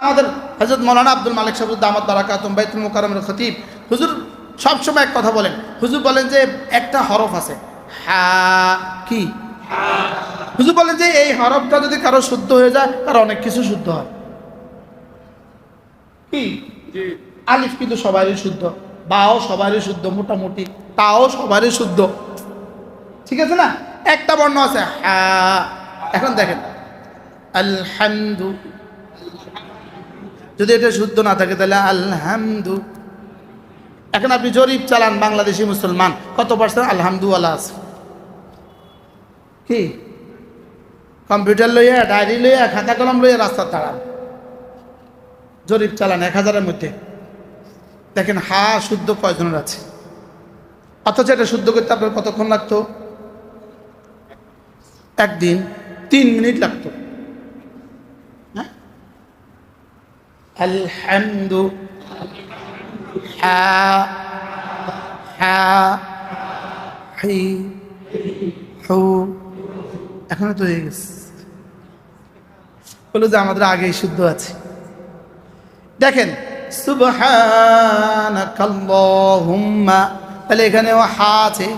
আমাদের হজরত মৌলানা আব্দুল মালিক সাহুদ দামাদ বারাকাতুম বাইতুল মোকারমের খতিব। হুজুর সবসময় এক কথা বলেন। হুজুর বলেন যে একটা হরফ আছে। হা কি? হুজুর বলেন যে এই হরফটা যদি কারও শুদ্ধ হয়ে যায় তার অনেক কিছু শুদ্ধ হয়। কি? আলিফ কিন্তু সবারই শুদ্ধ। বাও সবারই শুদ্ধ মোটামুটি। তাও সবারই শুদ্ধ। ঠিক আছে না? একটা বর্ণ আছে হা। এখন দেখেন। আলহামদু যদি এটা শুদ্ধ না থাকে তাহলে আলহামদু। এখন আপনি জরিপ চালান বাংলাদেশি মুসলমান, কত পার্সেন্ট? আলহামদু আল্লাহ আছে। কি? কম্পিউটার লইয়া, ডায়েরি লইয়া, খাতা কলম লইয়া রাস্তা তাড়ান। জরিপ চালান এক হাজারের মধ্যে। দেখেন, হা শুদ্ধ কয়জনের আছে? অথচ এটা শুদ্ধ করতে আপনার কতক্ষণ লাগতো? একদিন, তিন মিনিট লাগতো। আলহামদু, হা হা, হি, হু, এখনও তো হয়ে গেছে। বলো যে আমাদের আগেই শুদ্ধ আছে। দেখেন, সুবহানাকাল্লাহুম্মা, তাহলে এখানেও হা আছে,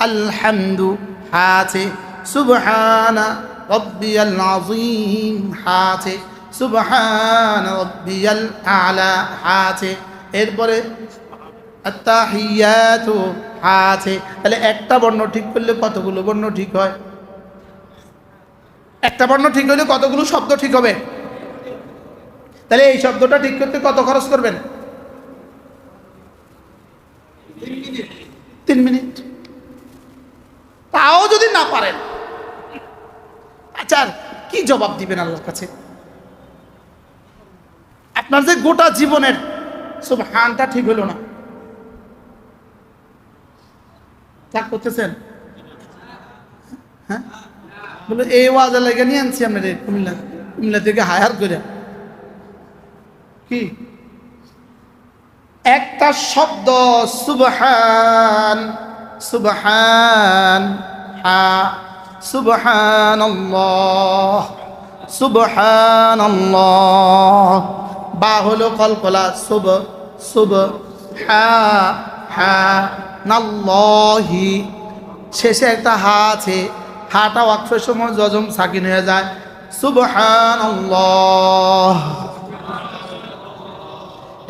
আলহামদু, হা আছে, সুবহানা রব্বিয়াল আযীম, হা আছে। সুবহান রব্বিয়াল আলা আছে। এরপরে আত্তাহিয়াতু আছে। তাহলে একটা বর্ণ ঠিক করলে কতগুলো বর্ণ ঠিক হয়? একটা বর্ণ ঠিক হলে কতগুলো শব্দ ঠিক হবে? তাহলে এই শব্দটা ঠিক করতে কত খরচ করবেন? তিন মিনিট। তাও যদি না পারেন। আচ্ছা কি জবাব দিবেন আল্লাহর কাছে? আপনার যে গোটা জীবনের সব হানটা ঠিক হলো না। তা করতেছেন? হ্যাঁ? এই ওয়াজা লেগে নিয়ে আনছি আমরা রে, কুমিল্লা কুমিল্লা থেকে হায়ার করে। কি? একটা শব্দ, সুবহান সুবহান, হা সুবহান সুবহান বা হলো কলকলা সুব সুব হা হা, নাল্লাহি। শেষে একটা হা আছে, হাটা ওয়াকফের সময় জজম সাকিন হয়ে যায় সুবহান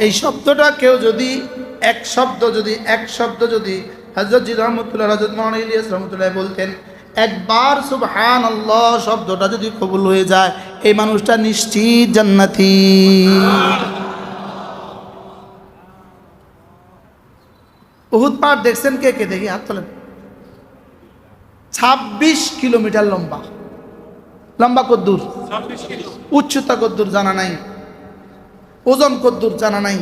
এই শব্দটা কেউ যদি, এক শব্দ যদি, এক শব্দ যদি হজরত জি রহমতুল্লাহ হজরত মহান ইলিয়াস রহমতুল্লাহ বলতেন একবার সুবহান আল্লাহ শব্দটা যদি কবুল হয়ে যায় এই মানুষটা নিশ্চিত জান্নাতি। উহুদ পাহাড় দেখছেন কে কে? দেখি হাত তোলেন। ছাব্বিশ কিলোমিটার লম্বা। লম্বা কদ্দুর? উচ্চতা কদ্দুর জানা নাই। ওজন কদ্দুর জানা নাই।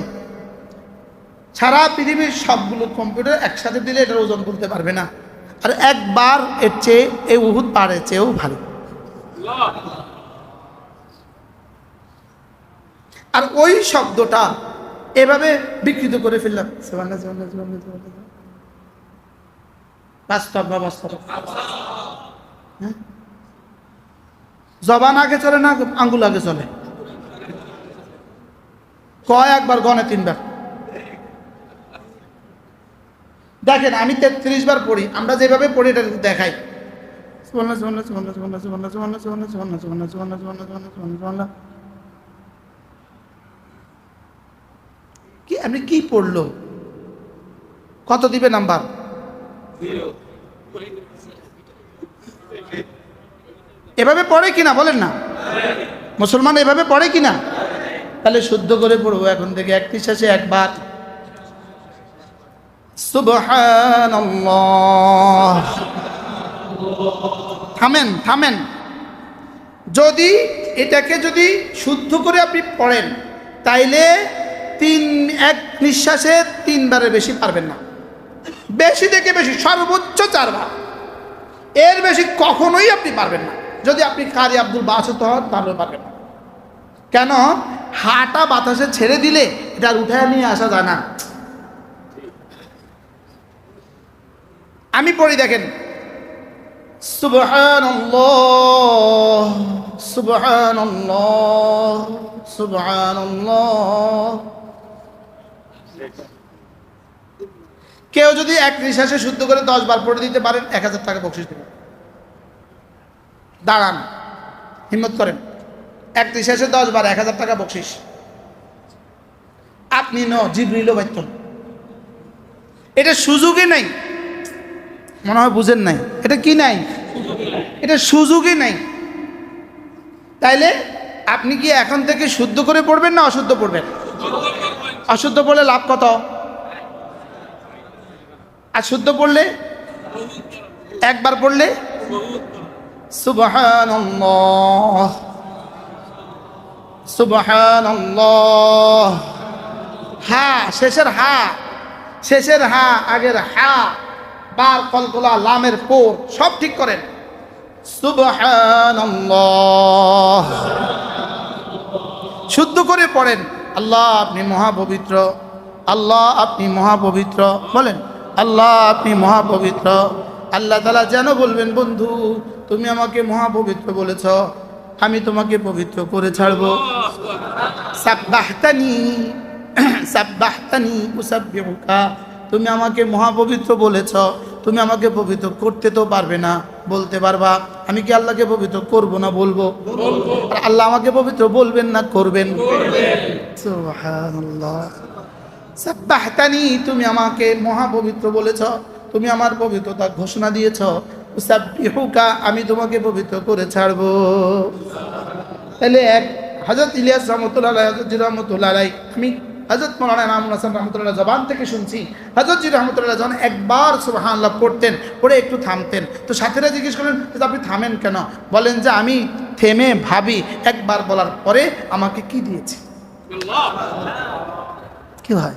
সারা পৃথিবীর সবগুলো কম্পিউটার একসাথে দিলে এটার ওজন করতে পারবে না। আর একবার এর চেয়ে এই উহুদ পাহাড়ের চেয়েও ভালো। আর ওই শব্দটা এভাবে বিকৃত করে ফেললাম। হ্যাঁ? জবান আগে চলে না আঙ্গুল আগে চলে? কয় একবার, গনে তিনবার? দেখেন আমি তেত্রিশ বার পড়ি আমরা যেভাবে পড়ি এটা দেখাই কি আপনি কি পড়ল কত দিবে নাম্বার এভাবে পড়ে কিনা বলেন না মুসলমান এভাবে পড়ে কিনা তাহলে শুদ্ধ করে পড়ব এখন থেকে একত্রিশ আছে একবার থামেন থামেন। যদি এটাকে যদি শুদ্ধ করে আপনি পড়েন, তাইলে তিন, এক নিঃশ্বাসে তিনবারের বেশি পারবেন না। বেশি থেকে বেশি, সর্বোচ্চ চারবার। এর বেশি কখনোই আপনি পারবেন না। যদি আপনি কারি আব্দুল বাসত হন, তাহলে পারবেন না। কেন? হাটা বাতাসে ছেড়ে দিলে এটা উঠে নিয়ে আসা যায় না। আমি পড়ি দেখেন। কেউ যদি এক নিঃশ্বাসে শুদ্ধ করে দশ বার পড়ে দিতে পারেন, এক হাজার টাকা বকশিস দেবেন। দাঁড়ান, হিম্মত করেন। এক নিঃশ্বাসে দশ বার এক হাজার টাকা বকশিস আপনি ন, জিবরিলও বাইতন এটা সুযোগই নাই। মনে হয় বুঝেন নাই। এটা কি নাই? এটা সুযোগই নাই। তাইলে আপনি কি এখন থেকে শুদ্ধ করে পড়বেন না অশুদ্ধ পড়বেন? অশুদ্ধ পড়লে লাভ কত? আর শুদ্ধ পড়লে? একবার পড়লে? সুবহানাল্লাহ। হা, শেষের হা। শেষের হা, আগের হা। বার কলকলা লামের পোর, সব ঠিক করেন। শুদ্ধ করে পড়েন, আল্লাহ আপনি মহাপবিত্র, আল্লাহ আপনি মহাপবিত্র, বলেন, আল্লাহ আপনি মহাপবিত্র। আল্লাহ তালা যেন বলবেন, বন্ধু, তুমি আমাকে মহাপবিত্র বলেছ, আমি তোমাকে পবিত্র করে ছাড়বো। সাব্বাহতানি সাব্বাহতানি উসাব্বিহুকা, তুমি আমাকে মহাপবিত্র বলেছ। তুমি আমাকে পবিত্র করতে তো পারবে না, বলতে পারবা, আমি কি আল্লাহকে পবিত্র করব না বলব? আর আল্লাহ আমাকে পবিত্র বলবেন না, করবেন। সাব্বাহতানি, তুমি আমাকে মহাপবিত্র বলেছ, তুমি আমার পবিত্রতা ঘোষণা দিয়েছ। উসাব্বিহুকা, আমি তোমাকে পবিত্র করে ছাড়বো। তাহলে এক হজরত ইলিয়াস রহমতুল্লাহ হজরত রহমতুল্লাহ আমি হজরত মৌলানা ইমামুল হাসান রহমতুল্লাহ জবান থেকে শুনছি হজরত জি রহমতুল্লাহ যখন একবার সুবহানাল্লাহ পড়তেন পড়ে একটু থামতেন। তো সাথীরা জিজ্ঞেস করলেন যে আপনি থামেন কেন? বলেন যে আমি থেমে ভাবি একবার বলার পরে আমাকে কি দিয়েছে? কি হয়?